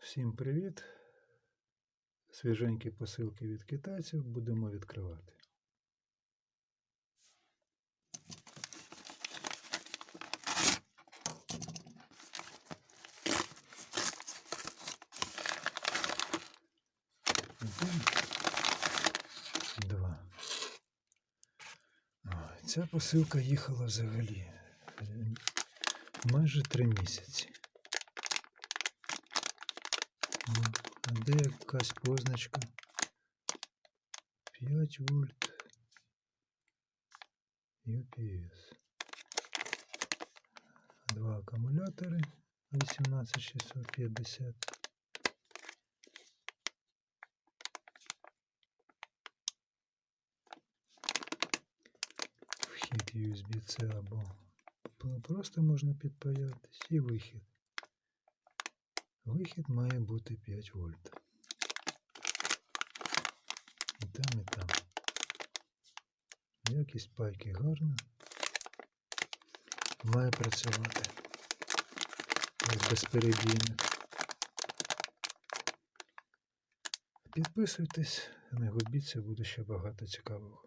Всім привіт! Свіженькі посилки від китайців будемо відкривати. Один, два. Ця посилка їхала взагалі е, майже три місяці. Ну, А де якась позначка? 5 вольт UPS. Два акумулятори 18650. Вхід USB-C або п- просто можна підпаятись і вихід. Вихід має бути 5 вольт. І там, і там. Якість пайки гарна. Має працювати. Як безперебійно. Підписуйтесь, не губіться, буде ще багато цікавого.